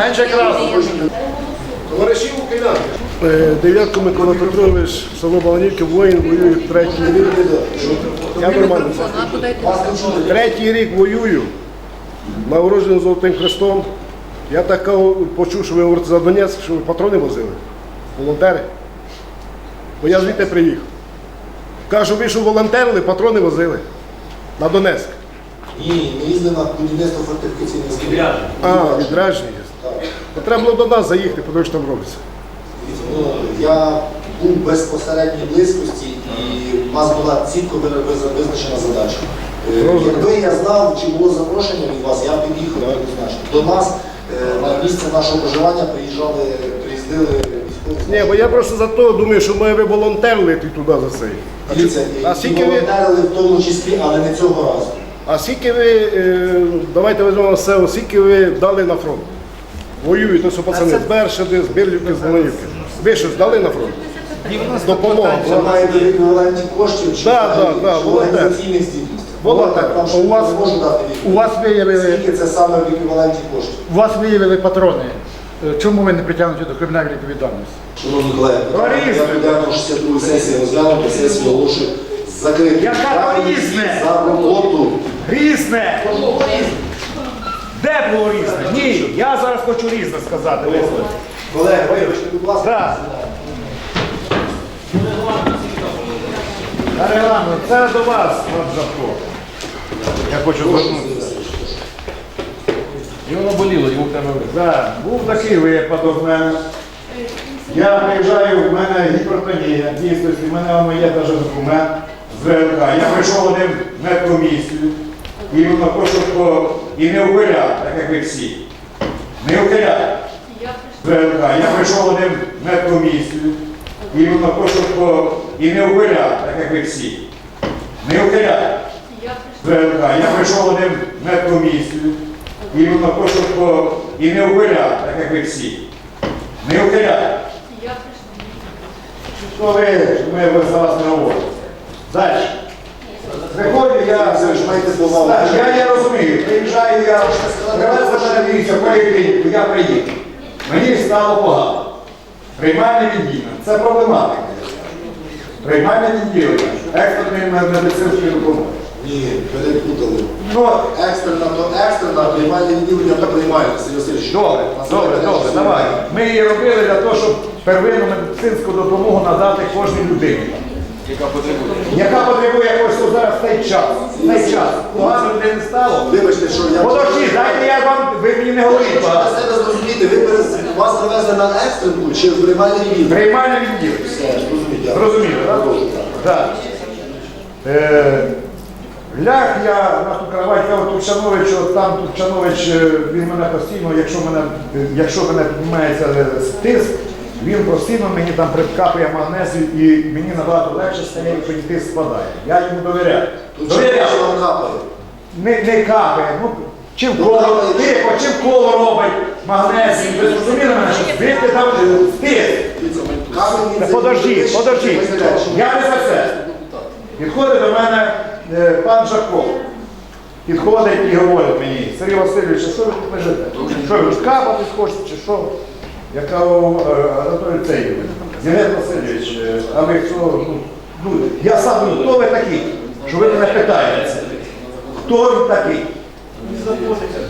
Менше красу. Товариші українці. Е, Дев'ятко Микола Петрович, село Баланівки, воїн, воює третій рік. Я нормально. Третій рік воюю, нагороджений Золотим Хрестом. Я так почув, що ви говорите за Донецьк, що ви патрони возили, волонтери. Бо я звідти приїхав. Кажу, ви що волонтерили, патрони возили на Донецьк. Ні, ми їздили на будівництво фортифікаційних. А, відрядження. То треба було до нас заїхати, подивитися, що там робиться. Ну, Я був безпосередній близькості і в нас була чітко ви- ви- визначена задача. Е, Якби я знав, чи було запрошення від вас, я б під'їхав однозначно. До нас е, на місце нашого проживання приїжджали, приїздили військові. Ні, бо я просто за то думаю, що ми ви волонтерили ти туди за цей. Дивіться, А і скільки ви- волонтерили в тому числі, але не цього разу. А скільки ви, е, давайте візьмемо все, скільки ви дали на фронт? Воюють, ось пацани, з Бершади, з Бірлівки, з Волинівки. Ви щось дали на фронт? Допомога. Має бути еквіваленті коштів чи Да, да, да, волонтер. організаційних здібностей. Волонтер. Там, що У вас- не можу дати У відповідь. вас виявили, Скільки це саме в еквіваленті коштів? у вас виявили патрони. Е, Чому ви не притягнуті до кримінальної відповідальності? Шановні колеги, Різне. я підемо 62 сесії розглянути, сесію оголошую закритою. Яка Дякую різне? За роботу. Різне! Де було різне? Ні, я зараз хочу різне сказати. Колеги, вибачте, будь ласка. Так. Івановна, це до вас, пан Я хочу звернутися. І воно боліло, йому треба вирішити. Да, був такий випадок в мене. Я приїжджаю, в мене гіпертонія, дійсно, в мене воно є навіть документ з ВЛК. Я прийшов один медкомісію, і воно по... і не впиляв, так як ви всі. Не. ВЛК. Я прийшов один медкомісію, і по... і не впиляв, так як ви всі. Не. ВЛК. Я прийшов один медкомісію, і по... і не впиляв, так як ви всі. Не впиляв. Що ви, ми ви за вас не говоримо? Далі. Приходжу я. Так, я, я розумію, приїжджаю я, привезли мене дивіться в поліклініку, я приїхав. Мені стало погано. Приймальне відділення. Це проблематика. Приймальне відділення. Екстреної медицинської допомоги. Ні, перепутали. Ну, Екстрена, то екстрена, приймальне відділення, то приймальне. Сергій Васильович. добре, добре, добре, давай. Ми її робили для того, щоб первинну медицинську допомогу надати кожній людині. Яка потребує. Яка потребує якось зараз цей час. Цей час. Погано людей не стало. Вибачте, що я... Подожди, дайте я вам, ви мені не говоріть Щоб для себе зрозуміти, ви вас привезли на екстрену чи в приймальне відділення? Приймальне відділення. Все, дякую. Зрозуміло, так? Е, ляг я на ту кровать, кажу Тучанович, от там Тучанович, е, він мене постійно, якщо мене, якщо мене піднімається е, тиск, він постійно мені там прикапує магнезію і мені набагато легше стає, і спадає. Я йому довіряю. Довіряю. що капає? Не, не капає, ну чи Ну, капає. тихо, чи вколо робить магнезію, ви зрозуміли мене, що звідти там це- подожди, подожди. Я не за це. Підходить до мене е, пан Жаков. Підходить і говорить мені, Сергій Васильович, а що ви тут лежите? Що ви тут капати хочете чи що? Я кажу, «Е, Анатолій цей, Євген Васильович, е, а ви хто? Ну, я сам, ну, хто ви такий? Що ви мене питаєте? Хто він такий?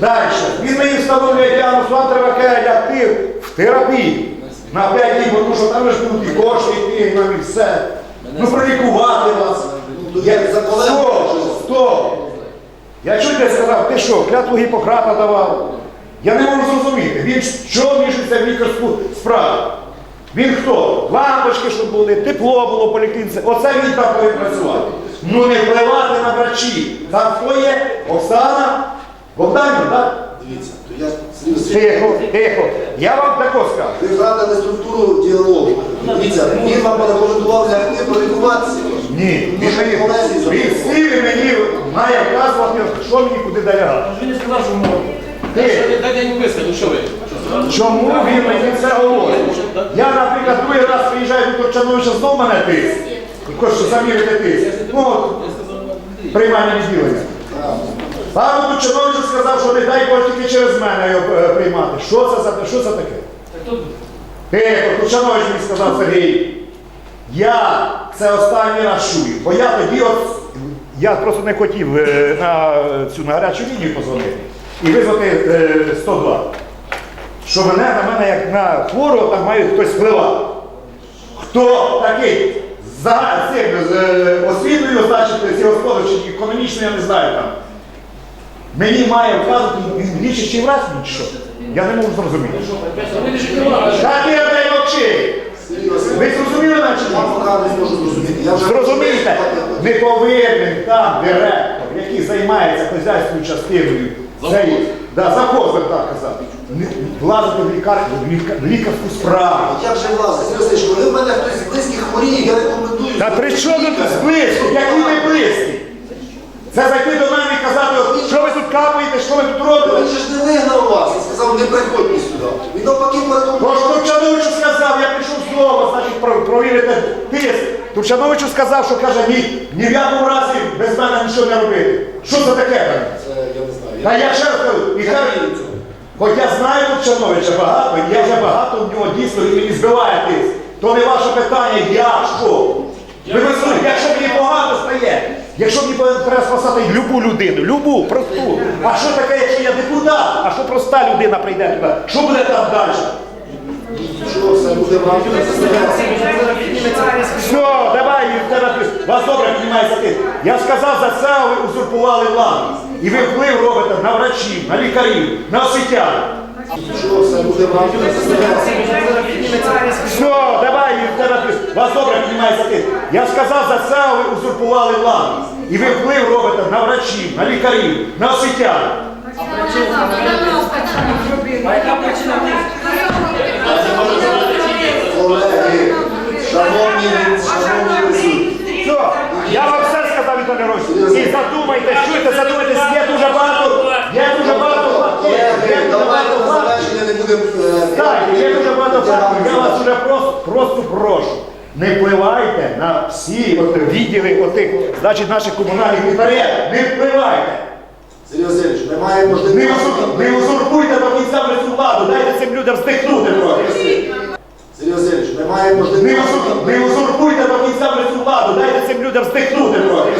Далі. Він мені встановлює діагноз, вам треба каже, лягти в терапію. На 5 днів, тому що там ж будуть і кошти, і там і все. Ну пролікувати вас. Я за Стоп, стоп. Я чуть не сказав, ти що, клятву Гіппократа давав? Я не можу зрозуміти. Він що вмішується в лікарську справу? Він хто? Лампочки, щоб були, тепло було в поліклініці. Оце він там повинен працювати. Ну не впливати на врачі. Там хто є? Оксана Богданівна, так? Дивіться, то я Тихо, тихо. Я вам тако скажу. ви втратили структуру діалогу. Дивіться, він вам порекомендував лягти полікуватися. Ні, він мені, він сліві мені має вказувати, що мені куди далягати. Він не сказав, що можна. Дайте я не вискажу, що ви? Чому він мені це говорить? Я, наприклад, другий раз приїжджаю до Турчановича, знов мене тиск. Хочу замірити тиск. Ну, от, приймальне відділення. А тут чиновник сказав, що не дай Боже тільки через мене його е, приймати. Що це за що це таке? Тихо, Кучанович мені сказав Сергій. Я це останній раз чую, бо я тоді от, я просто не хотів е, на цю на гарячу лінію позвонити і визвати е, 102. Що мене на мене як на хворого там має хтось впливати. Хто такий? За цим е, освітою, значить, з економічно, я не знаю там. Мені має вказувати, він лічить чи враз мені, чи що? Я не можу зрозуміти. Та ти дай мовчи! Ви зрозуміли наче? я. Зрозумієте, не повинен там директор, який займається хазяйською частиною, цей, да, завхоз, так казати, влазити в, лікар, в, ліка- в лікарську справу. Як же власне, Сергій Васильович, коли в мене хтось з близьких хворіє, я рекомендую. Та при чому тут лікаря. близько? Які ви близькі? Це зайти до мене і казати, що ви тут капаєте, що ви тут робите? Він же ж не вигнав вас і сказав, не приходьте сюди. Він навпаки передумав. Тож Турчановичу сказав, я прийшов знову, значить, про- провірити тиск. Турчановичу сказав, що каже, ні, ні в якому разі без мене нічого не робити. Що це таке? каже? Це я не знаю. Та я ще раз кажу, і хай, хоч я знаю Турчановича багато, я вже багато в нього дійсно він мені збиває тиск. То не ваше питання, я що? Ви розумієте, якщо мені погано стає, якщо мені треба спасати любу людину, любу, просту. А що таке, якщо я депутат, а що проста людина прийде туди? Що буде там далі? Що все буде вам? Все, давай, вас добре піднімається ти. Я сказав, за це ви узурпували владу. І ви вплив робите на врачів, на лікарів, на освітян. Все давай, вас добре піднімається ти. Я сказав, за це ви узурпували владу. І ви вплив робите на врачів, на лікарів, на освітян. Колеги, шановні, шановні. Я вам все сказав, Віталій Рось. І задумайтесь, чуєте, задумайтесь, є дуже багато, є дуже багато фактів, є Колеги, дуже давайте багато на фактів. завершення не будемо... е, Так, є дуже багато фактів. Я вас вже просто, просто прошу. Не впливайте на всі от, відділи отих, значить, наших комунальних підприємств. Не впливайте. Сергій Васильович, ми маємо Не, можливість... узур- не узурпуйте до кінця вже владу. Дайте цим людям здихнути трохи. Сергій Васильович, ми маємо Не, можливість... узур- не узурпуйте до кінця вже владу. Дайте цим людям здихнути трохи.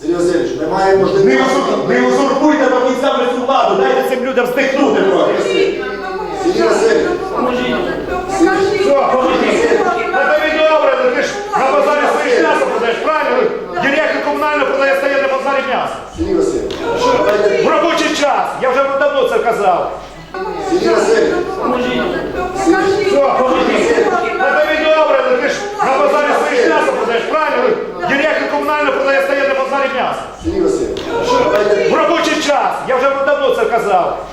Сергій Васильович, ми маємо Не, можливість... узур- не узурпуйте до кінця вже цю владу. Дайте цим людям здихнути трохи. Сергій Васильович, Що, поможіть? Та тобі добре, ну ти ж на базарі своє м'ясо продаєш, правильно? Директор комунально продає стає на базарі м'ясо. Сергій Васильович, давайте... В робочий час. Я вже давно це казав. Що, тобі добре, ну ти ж на базарі своє м'ясо продаєш, правильно? Директор комунально продає стає на базарі м'ясо. В робочий час. Я вже давно це казав.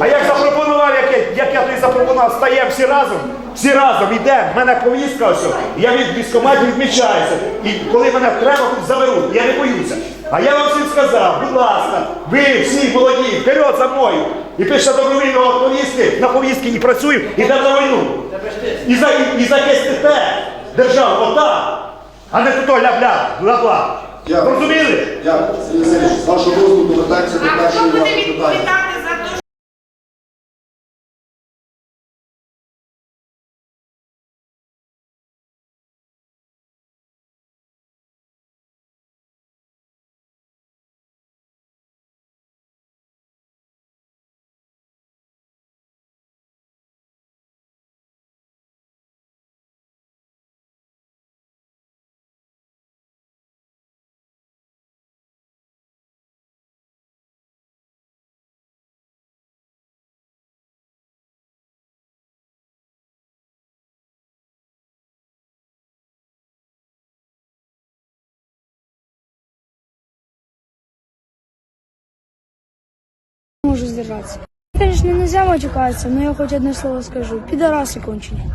А як запропонував, як я, як я тобі запропонував, стаємо всі разом, всі разом йдемо, в мене повістка ось, я від військкоматі відмічаюся. І коли мене треба, тут заберуть, я не боюся. А я вам всім сказав, будь ласка, ви всі молоді, вперед за мною. І пише добровільного повістки, на повістки і працюю, і йдемо на війну. І, за, і, і захистите державу, отак. А не тут ля-бля, бла-бла. Розуміли? Дякую. Сергій Васильович, з вашого дозволу повертаємося до А хто першого буде вашого питання. відповідати Сдержаться. Конечно, нельзя матюкаться, но я хоть одно слово скажу. Пидорасы конченые.